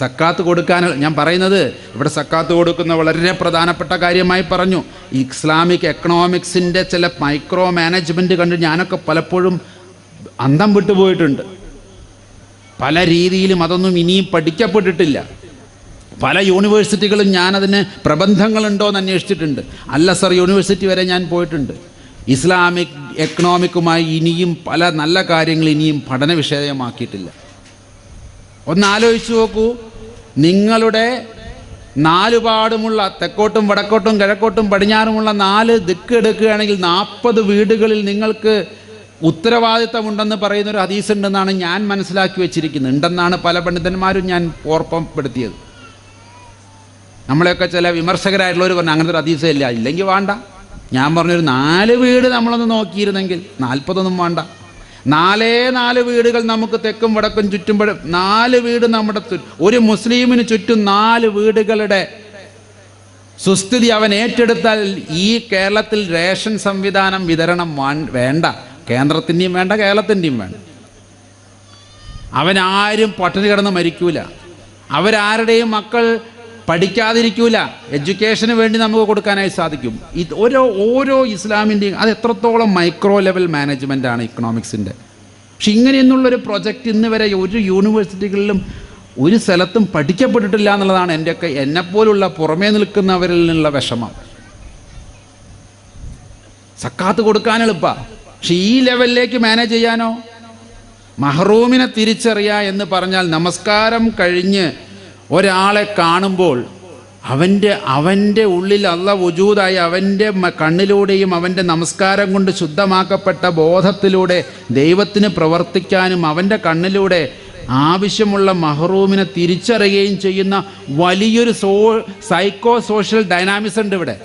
സക്കാത്ത് കൊടുക്കാൻ ഞാൻ പറയുന്നത് ഇവിടെ സക്കാത്ത് കൊടുക്കുന്ന വളരെ പ്രധാനപ്പെട്ട കാര്യമായി പറഞ്ഞു. ഇസ്ലാമിക് എക്കണോമിക്സിന്റെ ചില മൈക്രോ മാനേജ്മെന്റ് കണ്ട് ഞാനൊക്കെ പലപ്പോഴും അന്തം വിട്ടുപോയിട്ടുണ്ട് പല രീതിയിലും അതൊന്നും ഇനിയും പഠിക്കപ്പെട്ടിട്ടില്ല. പല യൂണിവേഴ്സിറ്റികളും ഞാനതിന് പ്രബന്ധങ്ങളുണ്ടോ എന്ന് അന്വേഷിച്ചിട്ടുണ്ട്. അല്ല സർ യൂണിവേഴ്സിറ്റി വരെ ഞാൻ പോയിട്ടുണ്ട്. ഇസ്ലാമിക് എക്കണോമിക്കുമായി ഇനിയും പല നല്ല കാര്യങ്ങൾ ഇനിയും പഠന വിഷയമാക്കിയിട്ടില്ല ഒന്ന് ആലോചിച്ച് നോക്കൂ. നിങ്ങളുടെ നാലുപാടുമുള്ള തെക്കോട്ടും വടക്കോട്ടും കിഴക്കോട്ടും പടിഞ്ഞാറുമുള്ള നാല് ദിക്ക് എടുക്കുകയാണെങ്കിൽ നാൽപ്പത് വീടുകളിൽ നിങ്ങൾക്ക് ഉത്തരവാദിത്തമുണ്ടെന്ന് പറയുന്ന ഒരു ഹദീസ് ഉണ്ടെന്നാണ് ഞാൻ മനസ്സിലാക്കി വെച്ചിരിക്കുന്നത്. ഉണ്ടെന്നാണ് പല പണ്ഡിതന്മാരും ഞാൻ ഓർപ്പപ്പെടുത്തിയത് നമ്മളെയൊക്കെ ചില വിമർശകരായിട്ടുള്ളവർ പറഞ്ഞു അങ്ങനത്തെ ഒരു ഹദീസേ ഇല്ല ഇല്ലെങ്കിൽ വേണ്ട. ഞാൻ പറഞ്ഞൊരു നാല് വീട് നമ്മളൊന്ന് നോക്കിയിരുന്നെങ്കിൽ നാൽപ്പതൊന്നും വേണ്ട. നാലേ നാല് വീടുകൾ നമുക്ക് തെക്കും വടക്കും ചുറ്റുമ്പോൾ നാല് വീട് നമ്മുടെ ഒരു മുസ്ലിമിന് ചുറ്റും നാല് വീടുകളുടെ സുസ്ഥിതി അവൻ ഏറ്റെടുത്താൽ ഈ കേരളത്തിൽ റേഷൻ സംവിധാനം വിതരണം വേണ്ട. കേന്ദ്രത്തിന്റെയും വേണ്ട കേരളത്തിന്റെയും വേണ്ട. അവനാരും പട്ടിണി കിടന്ന് മരിക്കൂല. അവരാരുടെയും മക്കൾ പഠിക്കാതിരിക്കൂല. എഡ്യൂക്കേഷന് വേണ്ടി നമുക്ക് കൊടുക്കാനായി സാധിക്കും. ഇത് ഓരോ ഓരോ ഇസ്ലാമിന്റെയും അത് എത്രത്തോളം മൈക്രോ ലെവൽ മാനേജ്മെന്റ് ആണ് ഇക്കണോമിക്സിന്റെ പക്ഷെ ഇങ്ങനെയെന്നുള്ളൊരു പ്രൊജക്റ്റ് ഇന്ന് വരെ ഒരു യൂണിവേഴ്സിറ്റികളിലും ഒരു സ്ഥലത്തും പഠിക്കപ്പെട്ടിട്ടില്ല എന്നുള്ളതാണ് എന്റെയൊക്കെ എന്നെപ്പോലുള്ള പുറമേ നിൽക്കുന്നവരിൽ നിന്നുള്ള വിഷമം. സക്കാത്ത് കൊടുക്കാൻ എളുപ്പ. പക്ഷെ ഈ ലെവലിലേക്ക് മാനേജ് ചെയ്യാനോ? മഹറൂമിനെ തിരിച്ചറിയുക എന്ന് പറഞ്ഞാൽ നമസ്കാരം കഴിഞ്ഞ് ഒരാളെ കാണുമ്പോൾ അവന്റെ അവന്റെ ഉള്ളിൽ അല്ല വജൂതായി അവന്റെ കണ്ണിലൂടെയും അവന്റെ നമസ്കാരം കൊണ്ട് ശുദ്ധമാക്കപ്പെട്ട ബോധത്തിലൂടെ ദൈവത്തിന് പ്രവർത്തിക്കാനും അവന്റെ കണ്ണിലൂടെ ആവശ്യമുള്ള മഹറൂമിനെ തിരിച്ചറിയുകയും ചെയ്യുന്ന വലിയൊരു സോ സൈക്കോ സോഷ്യൽ ഡൈനാമിസം ഉണ്ട് ഇവിടെ.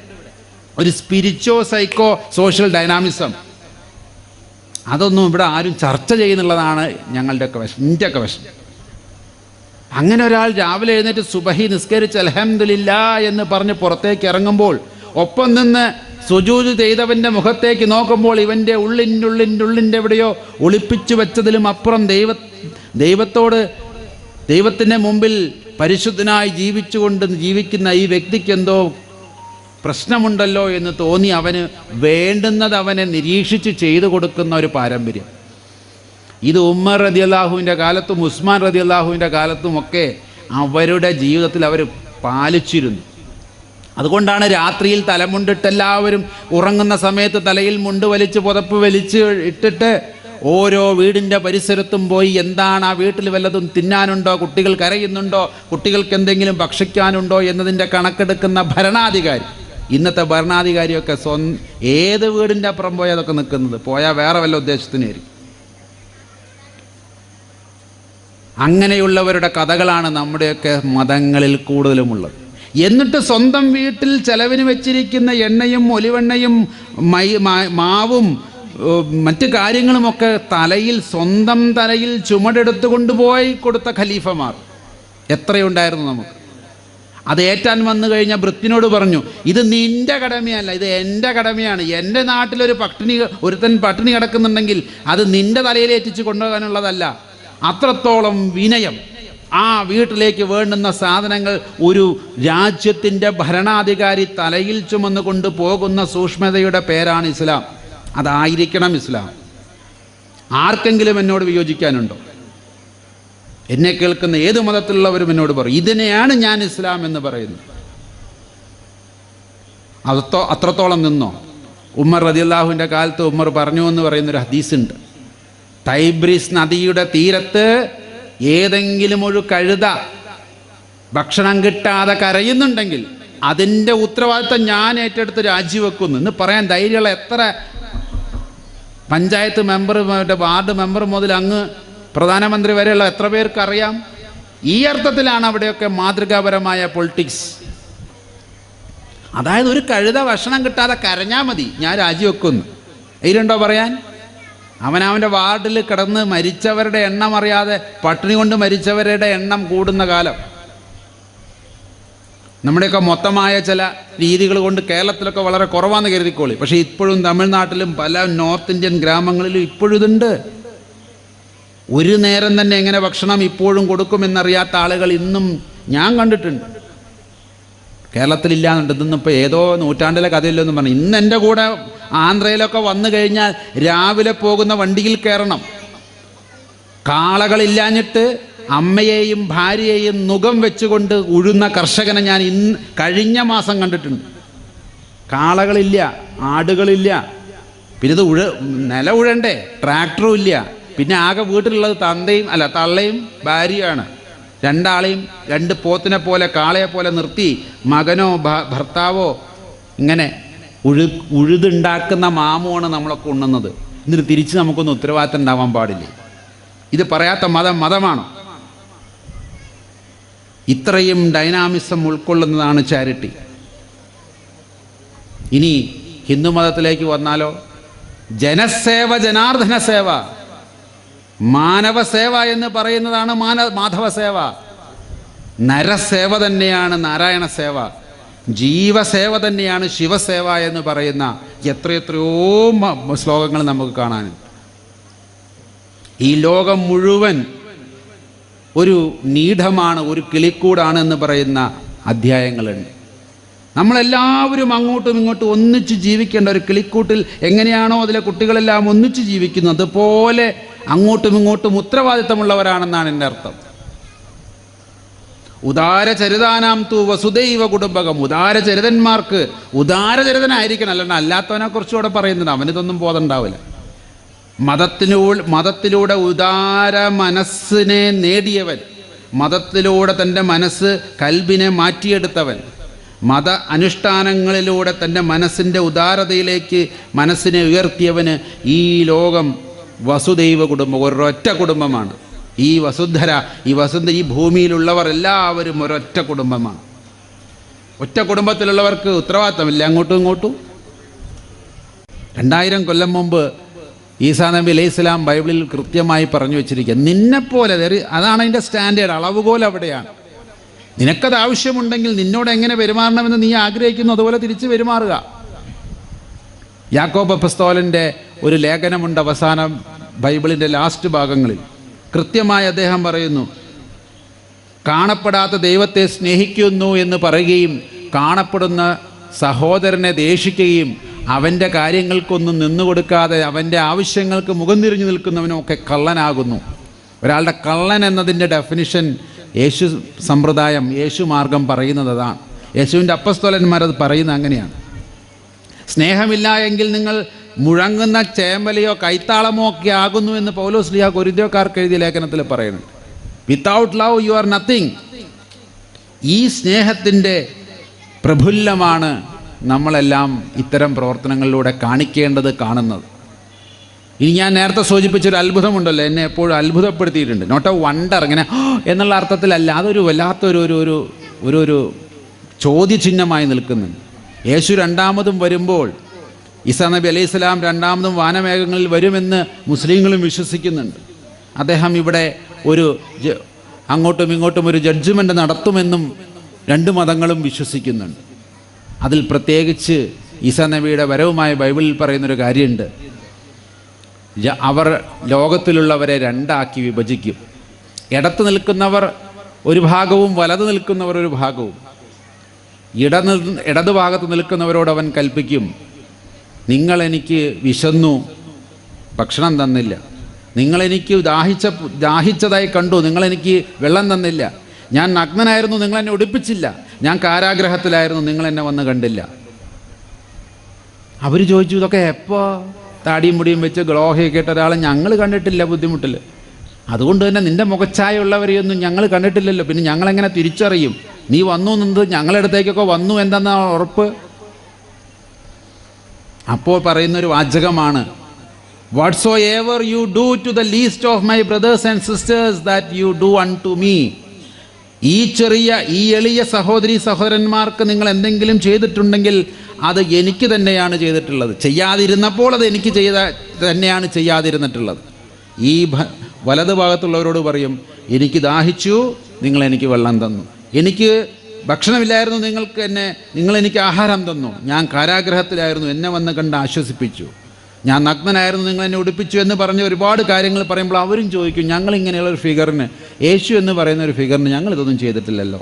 ഒരു സ്പിരിച്വോ സൈക്കോ സോഷ്യൽ ഡൈനാമിസം അതൊന്നും ഇവിടെ ആരും ചർച്ച ചെയ്യുന്നുള്ളതാണ് ഞങ്ങളുടെയൊക്കെ വിഷം എന്റെയൊക്കെ വിഷം അങ്ങനെ ഒരാൾ രാവിലെ എഴുന്നേറ്റ് സുബഹി നിസ്കരിച്ച് അലഹമില്ല എന്ന് പറഞ്ഞ് പുറത്തേക്ക് ഇറങ്ങുമ്പോൾ ഒപ്പം നിന്ന് സുജൂജ് ചെയ്തവന്റെ മുഖത്തേക്ക് നോക്കുമ്പോൾ ഇവന്റെ ഉള്ളിന്റെ ഉള്ളിന്റെ ഉള്ളിന്റെ എവിടെയോ ഒളിപ്പിച്ചു വെച്ചതിലും അപ്പുറം ദൈവ ദൈവത്തോട് ദൈവത്തിന്റെ മുമ്പിൽ പരിശുദ്ധനായി ജീവിച്ചുകൊണ്ട് ജീവിക്കുന്ന ഈ വ്യക്തിക്ക് എന്തോ പ്രശ്നമുണ്ടല്ലോ എന്ന് തോന്നി. അവന് വേണ്ടുന്നത് അവനെ നിരീക്ഷിച്ച് ചെയ്തു കൊടുക്കുന്ന ഒരു പാരമ്പര്യം. ഇത് ഉമ്മർ റതി അള്ളാഹുവിന്റെ കാലത്തും ഉസ്മാൻ റതി അള്ളാഹുവിന്റെ കാലത്തും ഒക്കെ അവരുടെ ജീവിതത്തിൽ അവർ പാലിച്ചിരുന്നു. അതുകൊണ്ടാണ് രാത്രിയിൽ തലമുണ്ടിട്ട് എല്ലാവരും ഉറങ്ങുന്ന സമയത്ത് തലയിൽ മുണ്ട് വലിച്ച് പുതപ്പ് വലിച്ച് ഇട്ടിട്ട് ഓരോ വീടിന്റെ പരിസരത്തും പോയി എന്താണ് ആ വീട്ടിൽ വല്ലതും തിന്നാനുണ്ടോ കുട്ടികൾ കരയുന്നുണ്ടോ കുട്ടികൾക്ക് എന്തെങ്കിലും ഭക്ഷിക്കാനുണ്ടോ എന്നതിന്റെ കണക്കെടുക്കുന്ന ഭരണാധികാരി. ഇന്നത്തെ ഭരണാധികാരിയൊക്കെ സ്വന്തം ഏത് വീടിന്റെ അപ്പുറം പോയാൽ അതൊക്കെ നിൽക്കുന്നത്? പോയാൽ വേറെ വല്ല ഉദ്ദേശത്തിനായിരിക്കും. അങ്ങനെയുള്ളവരുടെ കഥകളാണ് നമ്മുടെയൊക്കെ മതങ്ങളിൽ കൂടുതലുമുള്ളത്. എന്നിട്ട് സ്വന്തം വീട്ടിൽ ചെലവിന് വെച്ചിരിക്കുന്ന എണ്ണയും ഒലിവെണ്ണയും മൈ മാവും മറ്റു കാര്യങ്ങളുമൊക്കെ തലയിൽ സ്വന്തം തലയിൽ ചുമടെടുത്ത് കൊണ്ടുപോയി കൊടുത്ത ഖലീഫമാർ. എത്രയുണ്ടായിരുന്നു നമുക്ക്? അത് ഏറ്റാൻ വന്നു കഴിഞ്ഞാൽ വൃത്തിനോട് പറഞ്ഞു ഇത് നിന്റെ കടമയല്ല ഇത് എന്റെ കടമയാണ്. എന്റെ നാട്ടിലൊരു പട്ടിണി ഒരുത്തൻ പട്ടിണി കിടക്കുന്നുണ്ടെങ്കിൽ അത് നിന്റെ തലയിലേറ്റിച്ച് കൊണ്ടുപോകാനുള്ളതല്ല. അത്രത്തോളം വിനയം. ആ വീട്ടിലേക്ക് വേണ്ടുന്ന സാധനങ്ങൾ ഒരു രാജ്യത്തിന്റെ ഭരണാധികാരി തലയിൽ ചുമന്നു കൊണ്ട് പോകുന്ന സൂക്ഷ്മതയുടെ പേരാണ് ഇസ്ലാം. അതായിരിക്കണം ഇസ്ലാം. ആർക്കെങ്കിലും എന്നോട് വിയോജിക്കാനുണ്ടോ? എന്നെ കേൾക്കുന്ന ഏത് മതത്തിലുള്ളവരും എന്നോട് പറയും ഇതിനെയാണ് ഞാൻ ഇസ്ലാം എന്ന് പറയുന്നത്. അതോ അത്രത്തോളം നിന്നോ? ഉമ്മർ റതിയല്ലാഹുവിന്റെ കാലത്ത് ഉമ്മർ പറഞ്ഞു എന്ന് പറയുന്നൊരു ഹദീസുണ്ട്. ടൈബ്രിസ് നദിയുടെ തീരത്ത് ഏതെങ്കിലും ഒരു കഴുത ഭക്ഷണം കിട്ടാതെ കരയുന്നുണ്ടെങ്കിൽ അതിന്റെ ഉത്തരവാദിത്തം ഞാൻ ഏറ്റെടുത്ത് രാജിവെക്കുന്നു. എന്ന് പറയാൻ ധൈര്യമുള്ള എത്ര പഞ്ചായത്ത് മെമ്പർ മറ്റേ വാർഡ് മെമ്പർ മുതൽ അങ്ങ് പ്രധാനമന്ത്രി വരെയുള്ള എത്ര പേർക്ക് അറിയാം? ഈ അർത്ഥത്തിലാണ് അവിടെയൊക്കെ മാതൃകാപരമായ പൊളിറ്റിക്സ്. അതായത് ഒരു കഴുത ഭക്ഷണം കിട്ടാതെ കരഞ്ഞാൽ മതി. ഞാൻ രാജിവെക്കുന്നു. ഇതിലുണ്ടോ പറയാൻ? അവനവന്റെ വാർഡിൽ കിടന്ന് മരിച്ചവരുടെ എണ്ണം അറിയാതെ പട്ടിണി കൊണ്ട് മരിച്ചവരുടെ എണ്ണം കൂടുന്ന കാലം. നമ്മുടെയൊക്കെ മൊത്തമായ ചില രീതികൾ കൊണ്ട് കേരളത്തിലൊക്കെ വളരെ കുറവാന്ന് കരുതിക്കോളി. പക്ഷേ ഇപ്പോഴും തമിഴ്നാട്ടിലും പല നോർത്ത് ഇന്ത്യൻ ഗ്രാമങ്ങളിലും ഇപ്പോഴും ഇതുണ്ട്. ഒരു നേരം തന്നെ എങ്ങനെ ഭക്ഷണം ഇപ്പോഴും കൊടുക്കുമെന്നറിയാത്ത ആളുകൾ ഇന്നും ഞാൻ കണ്ടിട്ടുണ്ട്. കേരളത്തിലില്ലാന്നുണ്ട്. ഇന്നിപ്പോൾ ഏതോ നൂറ്റാണ്ടിലെ കഥയില്ലെന്നും പറഞ്ഞു. ഇന്ന് എന്റെ കൂടെ ആന്ധ്രയിലൊക്കെ വന്നു കഴിഞ്ഞാൽ രാവിലെ പോകുന്ന വണ്ടിയിൽ കയറണം. കാളകളില്ലാഞ്ഞിട്ട് അമ്മയെയും ഭാര്യയെയും നുഖം വെച്ചുകൊണ്ട് ഉഴുന്ന കർഷകനെ ഞാൻ ഇന്ന് കഴിഞ്ഞ മാസം കണ്ടിട്ടുണ്ട്. കാളകളില്ല ആടുകളില്ല. പിന്നെ ഇത് ഉഴ നില ഉഴണ്ടേ ട്രാക്ടറും ഇല്ല. പിന്നെ ആകെ വീട്ടിലുള്ളത് തന്തയും അല്ല തള്ളയും ഭാര്യയാണ് രണ്ടാളെയും രണ്ട് പോത്തിനെ പോലെ കാളയെ പോലെ നിർത്തി മകനോ ഭർത്താവോ ഇങ്ങനെ ഉഴു ഉഴുതുണ്ടാക്കുന്ന മാമുമാണ് നമ്മളൊക്കെ ഉണ്ണുന്നത് എന്നിട്ട് തിരിച്ച് നമുക്കൊന്നും ഉത്തരവാദിത്തം ഉണ്ടാവാൻ പാടില്ലേ? ഇത് പറയാത്ത മതം മതമാണോ? ഇത്രയും ഡൈനാമിസം ഉൾക്കൊള്ളുന്നതാണ് ചാരിറ്റി. ഇനി ഹിന്ദു മതത്തിലേക്ക് വന്നാലോ? ജനസേവ ജനാർദ്ദന സേവ. മാനവ സേവ എന്ന് പറയുന്നതാണ് മാന മാധവ സേവ. നരസേവ തന്നെയാണ് നാരായണ സേവ. ജീവസേവ തന്നെയാണ് ശിവസേവ എന്ന് പറയുന്ന എത്രയെത്രയോ ശ്ലോകങ്ങൾ നമുക്ക് കാണാനുണ്ട് ഈ ലോകം മുഴുവൻ ഒരു നീഢമാണ് ഒരു കിളിക്കൂടാണ് എന്ന് പറയുന്ന അധ്യായങ്ങളുണ്ട്. നമ്മളെല്ലാവരും അങ്ങോട്ടും ഇങ്ങോട്ടും ഒന്നിച്ച് ജീവിക്കേണ്ട ഒരു കിളിക്കൂട്ടിൽ എങ്ങനെയാണോ അതിലെ കുട്ടികളെല്ലാം ഒന്നിച്ച് ജീവിക്കുന്നത് അതുപോലെ അങ്ങോട്ടും ഇങ്ങോട്ടും ഉത്തരവാദിത്തമുള്ളവരാണെന്നാണ് എന്റെ അർത്ഥം. ഉദാരചരിതാനാം തൂ വസുദൈവ കുടുംബകം. ഉദാരചരിതന്മാർക്ക് ഉദാരചരിതനായിരിക്കണം. അല്ലാണ്ട് അല്ലാത്തവനെ കുറിച്ചുകൂടെ പറയുന്നത് അവനിതൊന്നും ഇതൊന്നും ഉണ്ടാവില്ല മതത്തിനൂ മതത്തിലൂടെ ഉദാര മനസ്സിനെ നേടിയവൻ. മതത്തിലൂടെ തന്റെ മനസ്സ് കൽബിനെ മാറ്റിയെടുത്തവൻ. മത അനുഷ്ഠാനങ്ങളിലൂടെ തന്റെ മനസ്സിന്റെ ഉദാരതയിലേക്ക് മനസ്സിനെ ഉയർത്തിയവന് ഈ ലോകം വസുദൈവ കുടുംബം ഒരൊറ്റ കുടുംബമാണ്. ഈ വസുന്ധര ഈ വസുന്ധ ഈ ഭൂമിയിലുള്ളവർ എല്ലാവരും ഒരൊറ്റ കുടുംബമാണ്. ഒറ്റ കുടുംബത്തിലുള്ളവർക്ക് ഉത്തരവാദിത്തമില്ല. അങ്ങോട്ടും ഇങ്ങോട്ടും. രണ്ടായിരം കൊല്ലം മുമ്പ് ഈസാ നബി അലൈഹി ഇസ്ലാം ബൈബിളിൽ കൃത്യമായി പറഞ്ഞു വെച്ചിരിക്കുക. നിന്നെപ്പോലെ അതാണ് അതിന്റെ സ്റ്റാൻഡേർഡ്. അളവുകോൽ അവിടെയാണ്. നിനക്കത് ആവശ്യമുണ്ടെങ്കിൽ നിന്നോട് എങ്ങനെ പെരുമാറണമെന്ന് നീ ആഗ്രഹിക്കുന്നു അതുപോലെ തിരിച്ച് പെരുമാറുക. യാക്കോബ് അപ്പസ്തോലന്റെ ഒരു ലേഖനമുണ്ട് അവസാനം ബൈബിളിന്റെ ലാസ്റ്റ് ഭാഗങ്ങളിൽ. കൃത്യമായി അദ്ദേഹം പറയുന്നു കാണപ്പെടാത്ത ദൈവത്തെ സ്നേഹിക്കുന്നു എന്ന് പറയുകയും കാണപ്പെടുന്ന സഹോദരനെ ദേഷിക്കുകയും അവന്റെ കാര്യങ്ങൾക്കൊന്നും നിന്നുകൊടുക്കാതെ അവന്റെ ആവശ്യങ്ങൾക്ക് മുഖം തിരിഞ്ഞു നിൽക്കുന്നവനൊക്കെ കള്ളനാകുന്നു. ഒരാളുടെ കള്ളൻ എന്നതിന്റെ ഡെഫിനിഷൻ യേശു സമ്പ്രദായം യേശു മാർഗം പറയുന്നത് അതാണ് യേശുവിന്റെ അപ്പസ്തോലന്മാരത് പറയുന്നത് അങ്ങനെയാണ്. സ്നേഹമില്ല എങ്കിൽ നിങ്ങൾ മുഴങ്ങുന്ന ചേമ്പലയോ കൈത്താളമോ ഒക്കെ ആകുന്നു എന്ന് പൗലോസ് ലിയ കൊരിന്ത്യക്കാർക്ക് എഴുതിയ ലേഖനത്തിൽ പറയുന്നുണ്ട്. Without love you are nothing ഈ സ്നേഹത്തിന്റെ പ്രഫുല്ലമാണ് നമ്മളെല്ലാം ഇത്തരം പ്രവർത്തനങ്ങളിലൂടെ കാണിക്കേണ്ടത് കാണുന്നത്. ഇനി ഞാൻ നേരത്തെ സൂചിപ്പിച്ചൊരു അത്ഭുതമുണ്ടല്ലോ എന്നെ എപ്പോഴും അത്ഭുതപ്പെടുത്തിയിട്ടുണ്ട്. നോട്ട് എ വണ്ടർ ഇങ്ങനെ എന്നുള്ള അർത്ഥത്തിലല്ല അതൊരു വല്ലാത്തൊരു ഒരു ഒരു ഒരു ഒരു ചോദ്യചിഹ്നമായി നിൽക്കുന്നുണ്ട്. യേശു രണ്ടാമതും വരുമ്പോൾ ഈസാ നബി അലൈഹി സ്വലാം രണ്ടാമതും വാനമേഘങ്ങളിൽ വരുമെന്ന് മുസ്ലിങ്ങളും വിശ്വസിക്കുന്നുണ്ട്. അദ്ദേഹം ഇവിടെ ഒരു അങ്ങോട്ടും ഇങ്ങോട്ടും ഒരു ജഡ്ജ്മെന്റ് നടത്തുമെന്നും രണ്ട് മതങ്ങളും വിശ്വസിക്കുന്നുണ്ട്. അതിൽ പ്രത്യേകിച്ച് ഈസാ നബിയുടെ വരവുമായി ബൈബിളിൽ പറയുന്നൊരു കാര്യമുണ്ട്. അവർ ലോകത്തിലുള്ളവരെ രണ്ടാക്കി വിഭജിക്കും. ഇടത്ത് നിൽക്കുന്നവർ ഒരു ഭാഗവും വലത് നിൽക്കുന്നവർ ഒരു ഭാഗവും. ഇട ഇടതുഭാഗത്ത് ഇടത് നിൽക്കുന്നവരോട് അവൻ കൽപ്പിക്കും. നിങ്ങൾ എനിക്ക് വിശന്നു. ഭക്ഷണം തന്നില്ല. നിങ്ങളെനിക്ക് ദാഹിച്ച ദാഹിച്ചതായി കണ്ടു. നിങ്ങളെനിക്ക് വെള്ളം തന്നില്ല. ഞാൻ നഗ്നനായിരുന്നു. നിങ്ങൾ എന്നെ ഉടുപ്പിച്ചില്ല ഞാൻ കാരാഗ്രഹത്തിലായിരുന്നു. നിങ്ങൾ എന്നെ വന്ന് കണ്ടില്ല. അവർ ചോദിച്ചു ഇതൊക്കെ എപ്പോൾ താടിയും മുടിയും വെച്ച് ഗ്ലോഹയൊക്കെ ഇട്ട ഒരാളെ ഞങ്ങൾ കണ്ടിട്ടില്ല ബുദ്ധിമുട്ടിൽ അതുകൊണ്ട് തന്നെ നിന്റെ മുഖച്ഛായുള്ളവരെയൊന്നും ഞങ്ങൾ കണ്ടിട്ടില്ലല്ലോ. പിന്നെ ഞങ്ങളെങ്ങനെ തിരിച്ചറിയും? നീ വന്നു എന്നത് ഞങ്ങളുടെ അടുത്തേക്കൊക്കെ വന്നു. എന്തെന്ന ഉറപ്പ്? അപ്പോൾ പറയുന്ന ഒരു വാചകമാണ് whatsoever you do to the least of my brothers and sisters that you do unto me ഈ ചെറിയ ഈ എളിയ സഹോദരി സഹോദരന്മാർക്ക് നിങ്ങൾ എന്തെങ്കിലും ചെയ്തിട്ടുണ്ടെങ്കിൽ അത് എനിക്ക് തന്നെയാണ് ചെയ്തിട്ടുള്ളത്. ചെയ്യാതിരുന്നപ്പോൾ അത് എനിക്ക് ചെയ്ത തന്നെയാണ് ചെയ്യാതിരുന്നിട്ടുള്ളത്. ഈ വലത് ഭാഗത്തുള്ളവരോട് പറയും എനിക്ക് ദാഹിച്ചു നിങ്ങൾ എനിക്ക് വെള്ളം തന്നു. എനിക്ക് ഭക്ഷണമില്ലായിരുന്നു നിങ്ങൾക്ക് എന്നെ നിങ്ങൾ എനിക്ക് ആഹാരം തന്നു. ഞാൻ കാരാഗ്രഹത്തിലായിരുന്നു എന്നെ വന്ന് കണ്ട് ആശ്വസിപ്പിച്ചു. ഞാൻ നഗ്നനായിരുന്നു നിങ്ങൾ എന്നെ ഉടുപ്പിച്ചു എന്ന് പറഞ്ഞ് ഒരുപാട് കാര്യങ്ങൾ പറയുമ്പോൾ അവരും ചോദിക്കും ഞങ്ങൾ ഇങ്ങനെയുള്ള ഒരു ഫിഗറിന് യേശു എന്ന് പറയുന്ന ഒരു ഫിഗറിന് ഞങ്ങൾ ഇതൊന്നും ചെയ്തിട്ടില്ലല്ലോ.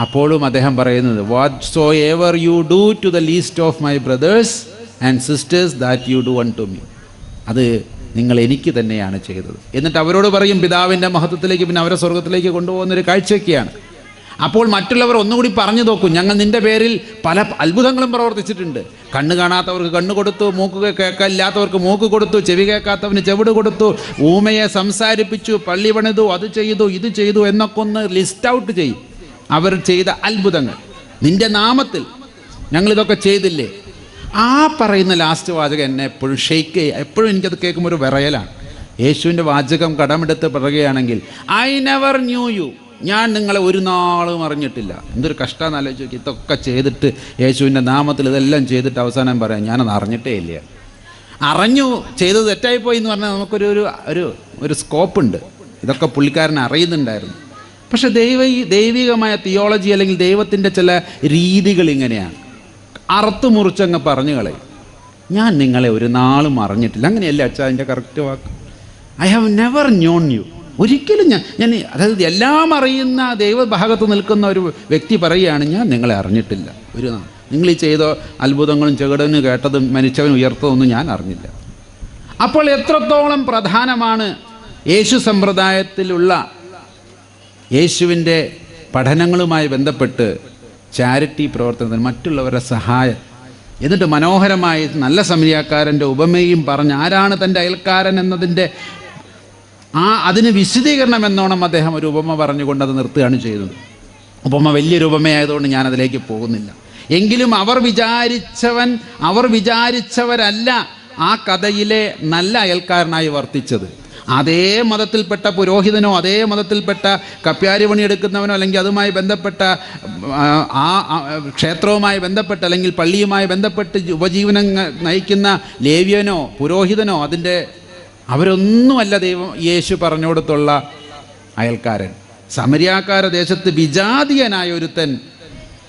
അപ്പോഴും അദ്ദേഹം പറയുന്നത് whatsoever you do to the least of my brothers and sisters that you do unto me അത് നിങ്ങൾ എനിക്ക് തന്നെയാണ് ചെയ്തത്. എന്നിട്ട് അവരോട് പറയും പിതാവിന്റെ മഹത്വത്തിലേക്ക് പിന്നെ അവരെ സ്വർഗത്തിലേക്ക് കൊണ്ടുപോകുന്ന ഒരു കാഴ്ചയൊക്കെയാണ്. അപ്പോൾ മറ്റുള്ളവർ ഒന്നുകൂടി പറഞ്ഞു നോക്കും. ഞങ്ങൾ നിന്റെ പേരിൽ പല അത്ഭുതങ്ങളും പ്രവർത്തിച്ചിട്ടുണ്ട്. കണ്ണ് കാണാത്തവർക്ക് കണ്ണ് കൊടുത്തു മൂക്ക് കേൾക്കില്ലാത്തവർക്ക് മൂക്ക് കൊടുത്തു ചെവി കേൾക്കാത്തവന് ചെവിട് കൊടുത്തു ഊമയെ സംസാരിപ്പിച്ചു പള്ളി പണിതു അത് ചെയ്തു ഇത് ചെയ്തു എന്നൊക്കെ ഒന്ന് ലിസ്റ്റ് ഔട്ട് ചെയ്യും. അവർ ചെയ്ത അത്ഭുതങ്ങൾ. നിന്റെ നാമത്തിൽ ഞങ്ങളിതൊക്കെ ചെയ്തില്ലേ? ആ പറയുന്ന ലാസ്റ്റ് വാചകം എന്നെ എപ്പോഴും ഷെയ്ക്ക് ചെയ്യുക എപ്പോഴും എനിക്കത് കേൾക്കുമ്പോൾ ഒരു വിറയലാണ്. യേശുവിന്റെ വാചകം കടമെടുത്ത് പറയുകയാണെങ്കിൽ ഐ നെവർ ന്യൂ യു ഞാൻ നിങ്ങളെ ഒരു നാളും അറിഞ്ഞിട്ടില്ല. എന്തൊരു കഷ്ടമെന്ന് ആലോചിച്ച് നോക്കി. ഇതൊക്കെ ചെയ്തിട്ട് യേശുവിന്റെ നാമത്തിൽ ഇതെല്ലാം ചെയ്തിട്ട് അവസാനം പറയാം ഞാനത് അറിഞ്ഞിട്ടേ ഇല്ല. അറിഞ്ഞു ചെയ്തത് തെറ്റായിപ്പോയി എന്ന് പറഞ്ഞാൽ നമുക്കൊരു ഒരു ഒരു ഒരു സ്കോപ്പുണ്ട് ഇതൊക്കെ പുള്ളിക്കാരൻ അറിയുന്നുണ്ടായിരുന്നു. പക്ഷേ ദൈവ ദൈവികമായ തിയോളജി അല്ലെങ്കിൽ ദൈവത്തിന്റെ ചില രീതികൾ ഇങ്ങനെയാണ്. അറുത്ത് മുറിച്ചങ്ങ് പറഞ്ഞു കളയും. ഞാൻ നിങ്ങളെ ഒരു നാളും അറിഞ്ഞിട്ടില്ല. അങ്ങനെയല്ല അച്ഛാ അതിന്റെ correct walk? I have never known you ഒരിക്കലും ഞാൻ ഞാൻ അതായത് എല്ലാം അറിയുന്ന ദൈവഭാഗത്ത് നിൽക്കുന്ന ഒരു വ്യക്തി പറയുകയാണ് ഞാൻ നിങ്ങളെ അറിഞ്ഞിട്ടില്ല. ഒരു നാൾ നിങ്ങൾ ഈ ചെയ്ത അത്ഭുതങ്ങളും ചെകിടന് കേട്ടതും മരിച്ചവൻ ഉയർത്തതൊന്നും ഞാൻ അറിഞ്ഞില്ല. അപ്പോൾ എത്രത്തോളം പ്രധാനമാണ് യേശു സമ്പ്രദായത്തിലുള്ള യേശുവിന്റെ പഠനങ്ങളുമായി ബന്ധപ്പെട്ട് ചാരിറ്റി പ്രവർത്തനത്തിന് മറ്റുള്ളവരുടെ സഹായം. എന്നിട്ട് മനോഹരമായി നല്ല സമരിയാക്കാരന്റെ ഉപമയും പറഞ്ഞ് ആരാണ് തന്റെ അയൽക്കാരൻ എന്നതിന്റെ ആ അതിന് വിശദീകരണം എന്നോണം അദ്ദേഹം ഒരു ഉപമ പറഞ്ഞുകൊണ്ട് അത് നിർത്തുകയാണ് ചെയ്തത്. ഉപമ വലിയൊരു ഉപമയായതുകൊണ്ട് ഞാൻ അതിലേക്ക് പോകുന്നില്ല. എങ്കിലും അവർ വിചാരിച്ചവൻ അവർ വിചാരിച്ചവരല്ല ആ കഥയിലെ നല്ല അയൽക്കാരനായി വർത്തിച്ചത്. അതേ മതത്തിൽപ്പെട്ട പുരോഹിതനോ അതേ മതത്തിൽപ്പെട്ട കപ്യാരി പണിയെടുക്കുന്നവനോ അല്ലെങ്കിൽ അതുമായി ബന്ധപ്പെട്ട ആ, ക്ഷേത്രവുമായി ബന്ധപ്പെട്ട് അല്ലെങ്കിൽ പള്ളിയുമായി ബന്ധപ്പെട്ട് ഉപജീവനം നയിക്കുന്ന ലേവ്യനോ പുരോഹിതനോ അതിന്റെ അവരൊന്നുമല്ല ദൈവം യേശു പറഞ്ഞു കൊടുത്തുള്ള അയൽക്കാരൻ. സമരിയാക്കാര ദേശത്ത് വിജാതീയനായ ഒരുത്തൻ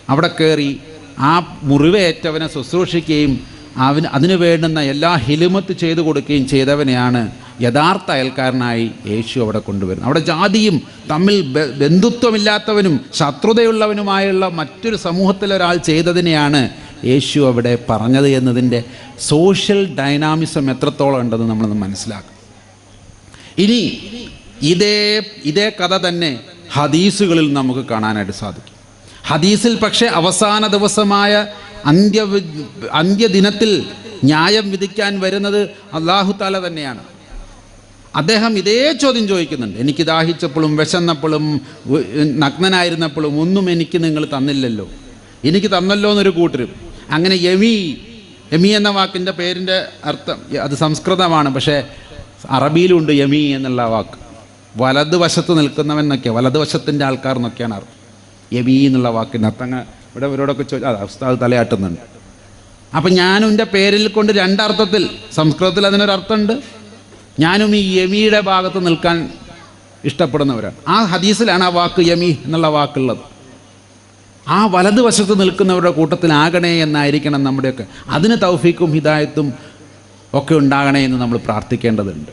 അവിടെ കയറി ആ മുറിവേറ്റവനെ ശുശ്രൂഷിക്കുകയും അവന് അതിനു വേണ്ടുന്ന എല്ലാ ഹിലുമത്ത് ചെയ്തു കൊടുക്കുകയും ചെയ്തവനെയാണ് യഥാർത്ഥ അയൽക്കാരനായി യേശു അവിടെ കൊണ്ടുവരുന്നു. അവിടെ ജാതിയും തമ്മിൽ ബന്ധുത്വമില്ലാത്തവനും ശത്രുതയുള്ളവനുമായുള്ള മറ്റൊരു സമൂഹത്തിലെ ഒരാൾ ചെയ്തതിനെയാണ് യേശു അവിടെ പറഞ്ഞത് എന്നതിന്റെ സോഷ്യൽ ഡൈനാമിസം എത്രത്തോളം ഉണ്ടെന്ന് നമ്മളൊന്ന് മനസ്സിലാക്കും. ഇനി ഇതേ ഇതേ കഥ തന്നെ ഹദീസുകളിൽ നമുക്ക് കാണാനായിട്ട് സാധിക്കും. ഹദീസിൽ പക്ഷേ അവസാന ദിവസമായ അന്ത്യ അന്ത്യദിനത്തിൽ ന്യായം വിധിക്കാൻ വരുന്നത് അള്ളാഹു താല തന്നെയാണ്. അദ്ദേഹം ഇതേ ചോദ്യം ചോദിക്കുന്നുണ്ട്. എനിക്ക് ദാഹിച്ചപ്പോഴും വിശന്നപ്പോഴും നഗ്നനായിരുന്നപ്പോഴും ഒന്നും എനിക്ക് നിങ്ങൾ തന്നില്ലല്ലോ. എനിക്ക് തന്നല്ലോ എന്നൊരു കൂട്ടരും. അങ്ങനെ യമി യമി എന്ന വാക്കിന്റെ പേരിന്റെ അർത്ഥം അത് സംസ്കൃതമാണ് പക്ഷേ അറബിയിലുണ്ട് യമി എന്നുള്ള വാക്ക്. വലതുവശത്ത് നിൽക്കുന്നവൻ എന്നൊക്കെയാണ് വലതുവശത്തിന്റെ ആൾക്കാർ എന്നൊക്കെയാണ് അർത്ഥം. യമി എന്നുള്ള വാക്കിന്റെ അർത്ഥം ഇവിടെ ഇവരോടൊക്കെ ചോദിച്ചു അതാ ഉസ്താദ് തലയാട്ടുന്നുണ്ട്. അപ്പം ഞാനും എന്റെ പേരിൽ കൊണ്ട് രണ്ടർത്ഥത്തിൽ സംസ്കൃതത്തിൽ അതിനൊരർത്ഥമുണ്ട്. ഞാനും ഈ യമിയുടെ ഭാഗത്ത് നിൽക്കാൻ ഇഷ്ടപ്പെടുന്നവരാണ്. ആ ഹദീസിലാണ് ആ വാക്ക് യമി എന്നുള്ള വാക്കുള്ളത്. ആ വലതുവശത്ത് നിൽക്കുന്നവരുടെ കൂട്ടത്തിലാകണേ എന്നായിരിക്കണം നമ്മുടെയൊക്കെ. അതിന് തൗഫീക്കും ഹിദായത്തും ഒക്കെ ഉണ്ടാകണേ എന്ന് നമ്മൾ പ്രാർത്ഥിക്കേണ്ടതുണ്ട്.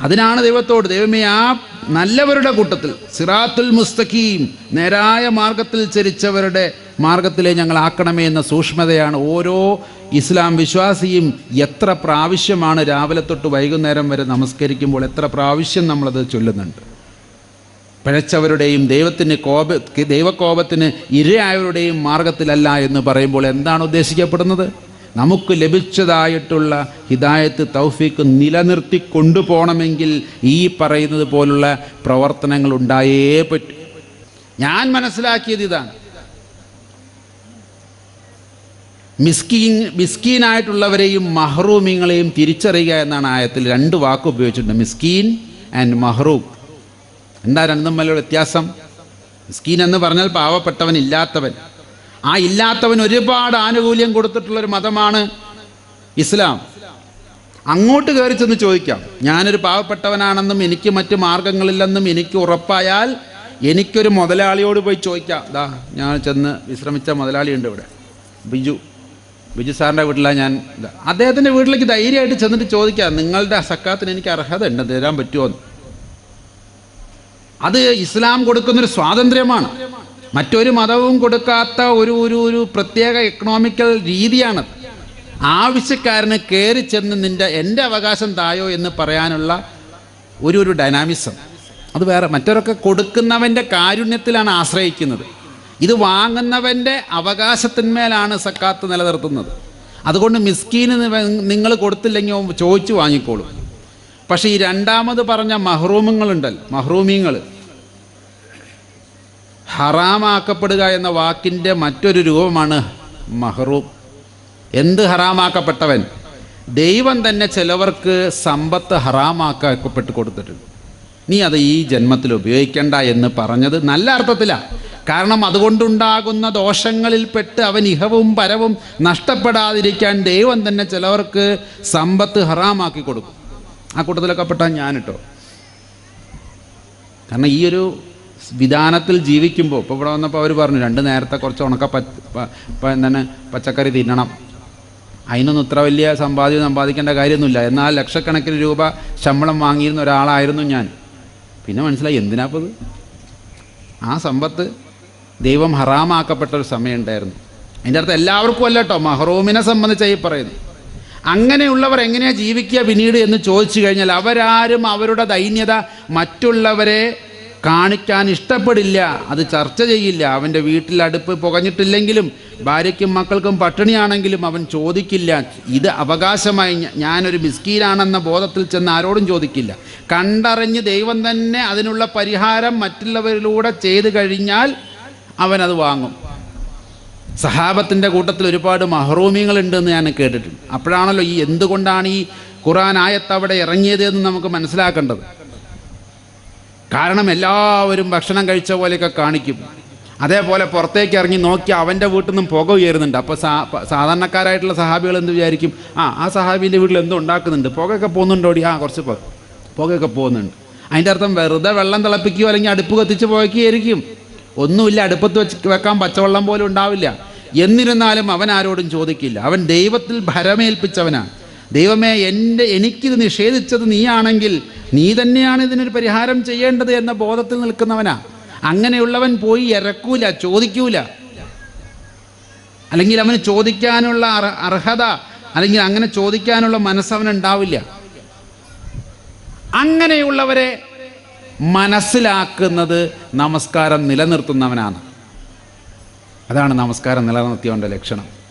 അതിനാണ് ദൈവത്തോട് ദൈവമേ ആ നല്ലവരുടെ കൂട്ടത്തിൽ സിറാത്തുൽ മുസ്തഖീം നേരായ മാർഗത്തിൽ ചരിച്ചവരുടെ മാർഗത്തിലെ ഞങ്ങൾ ആക്കണമേ എന്ന സൂക്ഷ്മതയാണ് ഓരോ ഇസ്ലാം വിശ്വാസിയും എത്ര പ്രാവശ്യമാണ് രാവിലെ തൊട്ട് വൈകുന്നേരം വരെ നമസ്കരിക്കുമ്പോൾ എത്ര പ്രാവശ്യം നമ്മളത് ചൊല്ലുന്നുണ്ട്? പിഴച്ചവരുടെയും ദൈവത്തിന് കോപ ദൈവകോപത്തിന് ഇരയായവരുടെയും മാർഗത്തിലല്ല എന്ന് പറയുമ്പോൾ എന്താണ് ഉദ്ദേശിക്കപ്പെടുന്നത്? നമുക്ക് ലഭിച്ചതായിട്ടുള്ള ഹിദായത്ത് തൗഫീക്ക് നിലനിർത്തി കൊണ്ടുപോകണമെങ്കിൽ ഈ പറയുന്നത് പോലുള്ള പ്രവർത്തനങ്ങൾ ഉണ്ടായേ പറ്റൂ. ഞാൻ മനസ്സിലാക്കിയത് ഇതാണ്. മിസ്കീൻ മിസ്കീനായിട്ടുള്ളവരെയും മഹ്റൂമിങ്ങളെയും തിരിച്ചറിയുക എന്നാണ് ആയത്തിൽ രണ്ട് വാക്ക് ഉപയോഗിച്ചിട്ടുണ്ട്. മിസ്കീൻ ആൻഡ് മഹ്റൂം. എന്താ രണ്ടും തമ്മിലുള്ള വ്യത്യാസം? മിസ്കീൻ എന്ന് പറഞ്ഞാൽ പാവപ്പെട്ടവൻ ഇല്ലാത്തവൻ. ആ ഇല്ലാത്തവൻ ഒരുപാട് ആനുകൂല്യം കൊടുത്തിട്ടുള്ളൊരു മതമാണ് ഇസ്ലാം. അങ്ങോട്ട് കയറി ചെന്ന് ചോദിക്കാം. ഞാനൊരു പാവപ്പെട്ടവനാണെന്നും എനിക്ക് മറ്റു മാർഗങ്ങളില്ലെന്നും എനിക്ക് ഉറപ്പായാൽ എനിക്കൊരു മുതലാളിയോട് പോയി ചോദിക്കാം. ദാ ഞാൻ ചെന്ന് വിശ്രമിച്ച മുതലാളിയുണ്ട് ഇവിടെ. ബിജു. ബിജു സാറിന്റെ വീട്ടിലാണ് ഞാൻ. അദ്ദേഹത്തിന്റെ വീട്ടിലേക്ക് ധൈര്യമായിട്ട് ചെന്നിട്ട് ചോദിക്കാം നിങ്ങളുടെ സക്കാത്തിന് എനിക്ക് അർഹത ഉണ്ട് തരാൻ പറ്റുമോ എന്ന്. അത് ഇസ്ലാം കൊടുക്കുന്നൊരു സ്വാതന്ത്ര്യമാണ്. മറ്റൊരു മതവും കൊടുക്കാത്ത ഒരു ഒരു ഒരു പ്രത്യേക എക്കണോമിക്കൽ രീതിയാണ്. ആവശ്യക്കാരന് കയറി ചെന്ന് നിന്റെ എന്റെ അവകാശം തായോ എന്ന് പറയാനുള്ള ഒരു ഒരു ഡൈനാമിസം അത് വേറെ മറ്റൊരൊക്കെ കൊടുക്കുന്നവന്റെ കാരുണ്യത്തിലാണ് ആശ്രയിക്കുന്നത്. ഇത് വാങ്ങുന്നവന്റെ അവകാശത്തിന്മേലാണ് സക്കാത്ത് നിലനിർത്തുന്നത്. അതുകൊണ്ട് മിസ്കീന് നിങ്ങൾ കൊടുത്തില്ലെങ്കിൽ ചോദിച്ചു വാങ്ങിക്കോളും. പക്ഷേ ഈ രണ്ടാമത് പറഞ്ഞ മഹ്റൂമുകളുണ്ടല്ലോ മഹ്റൂമീങ്ങൾ ഹറാമാക്കപ്പെടുക എന്ന വാക്കിന്റെ മറ്റൊരു രൂപമാണ് മഹ്റൂം. എന്ത് ഹറാമാക്കപ്പെട്ടവൻ? ദൈവം തന്നെ ചിലവർക്ക് സമ്പത്ത് ഹറാമാക്കപ്പെട്ട് കൊടുത്തിട്ടുണ്ട്. നീ അത് ഈ ജന്മത്തിൽ ഉപയോഗിക്കണ്ട എന്ന് പറഞ്ഞത് നല്ല അർത്ഥത്തിലാണ് കാരണം അതുകൊണ്ടുണ്ടാകുന്ന ദോഷങ്ങളിൽപ്പെട്ട് അവൻ ഇഹവും പരവും നഷ്ടപ്പെടാതിരിക്കാൻ ദൈവം തന്നെ ചിലവർക്ക് സമ്പത്ത് ഹറാമാക്കി കൊടുക്കും. ആ കൂട്ടത്തിലൊക്കെ പെട്ടാൽ ഞാൻ കേട്ടോ കാരണം ഈ ഒരു വിധാനത്തിൽ ജീവിക്കുമ്പോൾ ഇപ്പോൾ ഇവിടെ വന്നപ്പോൾ അവർ പറഞ്ഞു രണ്ട് നേരത്തെ കുറച്ച് ഉണക്ക പച്ച എന്താണ് പച്ചക്കറി തിന്നണം. അതിനൊന്നും ഇത്ര വലിയ സമ്പാദ്യം സമ്പാദിക്കേണ്ട കാര്യമൊന്നുമില്ല. എന്നാൽ ലക്ഷക്കണക്കിന് രൂപ ശമ്പളം വാങ്ങിയിരുന്ന ഒരാളായിരുന്നു ഞാൻ. പിന്നെ മനസ്സിലായി എന്തിനാപ്പത്? ആ സമ്പത്ത് ദൈവം ഹറാമാക്കപ്പെട്ട ഒരു സമയമുണ്ടായിരുന്നു അതിന്റെ അർത്ഥം എല്ലാവർക്കും അല്ല കേട്ടോ മഹറൂമിനെ സംബന്ധിച്ച് ഈ പറയുന്നു അങ്ങനെയുള്ളവർ എങ്ങനെയാണ് ജീവിക്കുക പിന്നീട് എന്ന് ചോദിച്ചു കഴിഞ്ഞാൽ അവരാരും അവരുടെ ദൈന്യത മറ്റുള്ളവരെ കാണിക്കാൻ ഇഷ്ടപ്പെടില്ല അത് ചർച്ച ചെയ്യില്ല. അവന്റെ വീട്ടിൽ അടുപ്പ് പുകഞ്ഞിട്ടില്ലെങ്കിലും ഭാര്യയ്ക്കും മക്കൾക്കും പട്ടിണിയാണെങ്കിലും അവൻ ചോദിക്കില്ല. ഇത് അവകാശമായി ഞാനൊരു മിസ്കീനാണെന്ന ബോധത്തിൽ ചെന്ന് ആരോടും ചോദിക്കില്ല. കണ്ടറിഞ്ഞ് ദൈവം തന്നെ അതിനുള്ള പരിഹാരം മറ്റുള്ളവരിലൂടെ ചെയ്തു കഴിഞ്ഞാൽ അവനത് വാങ്ങും. സഹാബത്തിന്റെ കൂട്ടത്തിൽ ഒരുപാട് മഹറൂമികളുണ്ടെന്ന് ഞാൻ കേട്ടിട്ടുണ്ട്. അപ്പോഴാണല്ലോ ഈ എന്തുകൊണ്ടാണ് ഈ ഖുറാൻ ആയത്ത് അവിടെ ഇറങ്ങിയത് എന്ന് നമുക്ക് മനസ്സിലാക്കേണ്ടത്. കാരണം എല്ലാവരും ഭക്ഷണം കഴിച്ച പോലെയൊക്കെ കാണിക്കും. അതേപോലെ പുറത്തേക്ക് ഇറങ്ങി നോക്കി അവന്റെ വീട്ടിൽ നിന്നും പുക ഉയരുന്നുണ്ട്. അപ്പോൾ സാ സാധാരണക്കാരായിട്ടുള്ള സഹാബികൾ എന്ത് വിചാരിക്കും? ആ ആ സഹാബിന്റെ വീട്ടിൽ എന്തോ ഉണ്ടാക്കുന്നുണ്ട്. പുകയൊക്കെ പോകുന്നുണ്ടോടി ആ കുറച്ച് പുകയൊക്കെ പോകുന്നുണ്ട്. അതിന്റെ അർത്ഥം വെറുതെ വെള്ളം തിളപ്പിക്കുകയോ അല്ലെങ്കിൽ അടുപ്പ് കത്തിച്ച് പുകയ്ക്കുകയായിരിക്കും. ഒന്നുമില്ല അടുപ്പത്ത് വെച്ച് വെക്കാൻ പച്ചവെള്ളം പോലും ഉണ്ടാവില്ല. എന്നിരുന്നാലും അവൻ ആരോടും ചോദിക്കില്ല. അവൻ ദൈവത്തിൽ ഭരമേൽപ്പിച്ചവനാണ് ദൈവമേ എന്റെ എനിക്കിത് നിഷേധിച്ചത് നീയാണെങ്കിൽ നീ തന്നെയാണ് ഇതിനൊരു പരിഹാരം ചെയ്യേണ്ടത് എന്ന ബോധത്തിൽ നിൽക്കുന്നവനാ. അങ്ങനെയുള്ളവൻ പോയി ഇറക്കൂല ചോദിക്കൂല. അല്ലെങ്കിൽ അവന് ചോദിക്കാനുള്ള അർഹത അല്ലെങ്കിൽ അങ്ങനെ ചോദിക്കാനുള്ള മനസ്സവനുണ്ടാവില്ല. അങ്ങനെയുള്ളവരെ മനസ്സിലാക്കുന്നത് നമസ്കാരം നിലനിർത്തുന്നവനാണ്. അതാണ് നമസ്കാരം നിലനിർത്തിയവന്റെ ലക്ഷണം.